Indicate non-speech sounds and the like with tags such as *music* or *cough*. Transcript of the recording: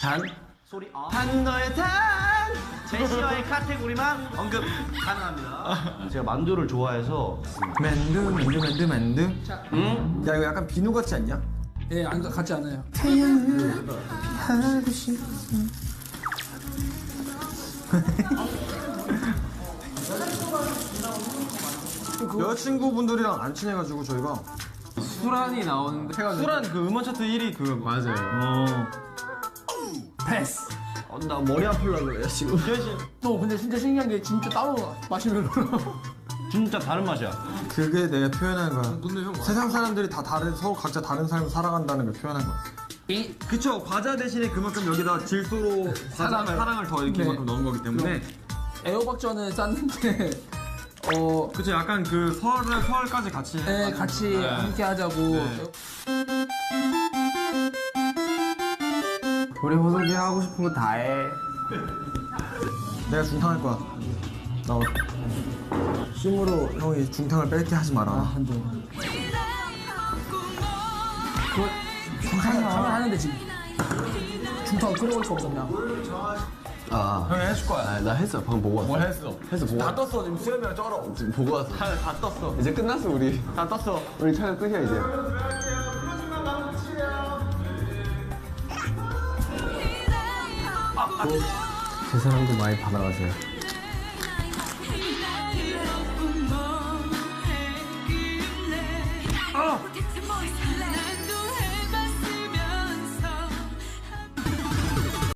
단 소리 아. 단너의 단 제시어의 카테고리만 언급 가능합니다. 제가 만두를 좋아해서 만두 만두 만두 만두 응? 야 이거 약간 비누 같지 않냐? 예, 안 같지 않아요. 하고 *laughs* 싶어 여자친구분들이랑 안 친해가지고 저희가 수란이 나오는데 수란 그 음원 차트 1위 그 맞아요. 어. 패스. 어, 나 머리 아플라 그래 지금. *laughs* 또 근데 진짜 신기한 게 진짜 따로 마시멜로로. 진짜 다른 맛이야. 그게 내가 표현한 거야 세상 사람들이 다 다른 서로 각자 다른 삶을 살아간다는 걸 표현한 거야 이 그쵸 과자 대신에 그만큼 여기다 질소로 과자 사랑을. 사랑을 더 이렇게 네. 만큼 넣은 거기 때문에 애호박전을 쌌는데 어 그쵸 약간 그 설을 설까지 같이 네, 같이 함께 하자고. 우리 호석이 하고 싶은 거 다 해. 내가 중탕할 거야 나 힘으로 형이 중탕을 뺄게 하지 마라 한 점. 그거 하면 하면 하는데 지금 중탕 끌어올 수 없었냐? 아, 형이 해줄 거야 아, 나 했어. 방금 보고 왔어. 뭘 했어? 했어, 보고 다 왔어. 떴어 지금 수염이랑 쩔어 지금 보고 왔어. 다, 다 떴어 이제 끝났어, 우리. 다 떴어 우리 촬영 끝이야, 이제. 받고 제 사랑도 많이 받아가세요. 아!